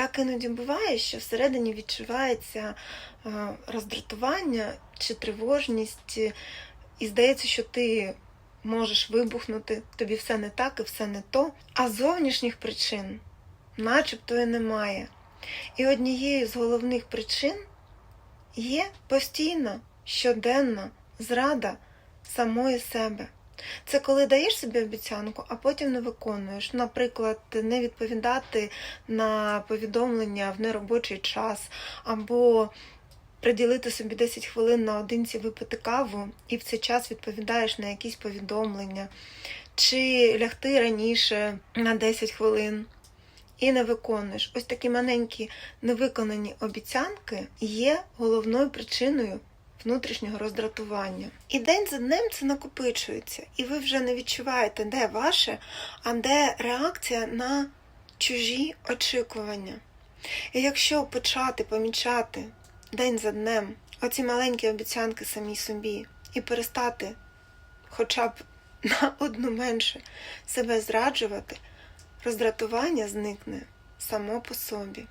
так іноді буває, що всередині відчувається е, роздратування чи тривожність, е, і здається, що ти можеш вибухнути, тобі все не так і все не то, а зовнішніх причин начебто і немає. І однією з головних причин є постійна, щоденна зрада самої себе. Це коли даєш собі обіцянку, а потім не виконуєш. Наприклад, не відповідати на повідомлення в неробочий час, або приділити собі 10 хвилин наодинці випити каву, і в цей час відповідаєш на якісь повідомлення, чи лягти раніше на 10 хвилин. І не виконуєш. Ось такі маленькі невиконані обіцянки є головною причиною внутрішнього роздратування. І день за днем це накопичується, і ви вже не відчуваєте, де ваше, а де реакція на чужі очікування. І якщо почати помічати день за днем оці маленькі обіцянки самій собі і перестати хоча б на одну менше себе зраджувати, роздратування зникне само по собі.